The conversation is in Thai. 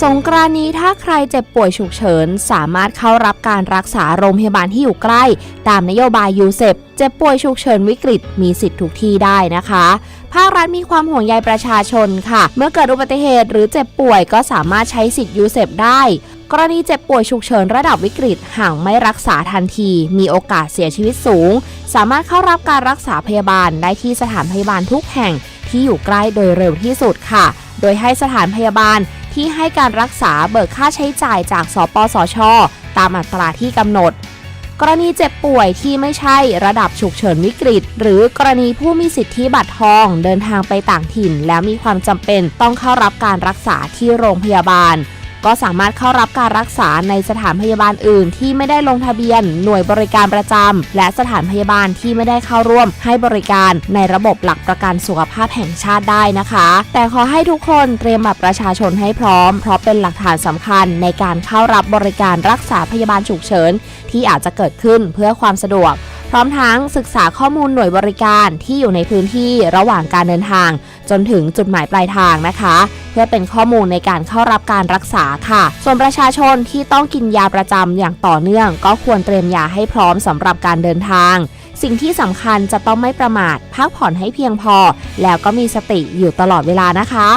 สงกรานนี้ถ้าใครเจ็บป่วยฉุกเฉิน สามารถเข้ารับการรักษาโรงพยาบาลที่อยู่ใกล้ ตามนโยบายยูเซปเจ็บป่วยฉุกเฉินวิกฤตมีสิทธิ์ทุกที่ได้นะคะภาครัฐมีความห่วงใยประชาชนค่ะ เมื่อเกิดอุบัติเหตุหรือเจ็บป่วยก็สามารถใช้สิทธิ์ยูเซปได้ กรณีเจ็บป่วยฉุกเฉินระดับวิกฤตหากไม่รักษาทันที มีโอกาสเสียชีวิตสูง สามารถเข้ารับการรักษาพยาบาลได้ที่สถานพยาบาลทุกแห่งที่อยู่ใกล้โดยเร็วที่สุดค่ะ โดยให้สถานพยาบาล ที่ให้การรักษาเบิกค่าใช้จ่ายจากสปสช ตามอัตราที่กำหนด กรณีเจ็บป่วยที่ไม่ใช่ระดับฉุกเฉินวิกฤต หรือกรณีผู้มีสิทธิบัตรทอง เดินทางไปต่างถิ่น แล้วมีความจำเป็นต้องเข้ารับการรักษาที่โรงพยาบาล ก็สามารถเข้ารับการรักษาในสถานพยาบาลอื่น ที่ไม่ได้ลงทะเบียน หน่วยบริการประจำและสถานพยาบาลที่ไม่ได้เข้าร่วม ให้บริการในระบบหลักประกันสุขภาพแห่งชาติได้นะคะ แต่ขอให้ทุกคนเตรียมบัตรประชาชนให้พร้อม เพราะเป็นหลักฐานสำคัญในการเข้ารับบริการรักษาพยาบาลฉุกเฉินที่อาจจะเกิดขึ้นเพื่อความสะดวก พร้อมทั้งศึกษาข้อมูลหน่วยบริการที่อยู่ในพื้นที่ระหว่างการเดินทาง จนถึงจุดหมายปลายทางนะคะ เพื่อเป็นข้อมูลในการเข้ารับการรักษาค่ะ ส่วนประชาชนที่ต้องกินยาประจำอย่างต่อเนื่อง ก็ควรเตรียมยาให้พร้อมสำหรับการเดินทางสิ่งที่สำคัญจะต้องไม่ประมาท พักผ่อนให้เพียงพอ แล้วก็มีสติอยู่ตลอดเวลานะคะ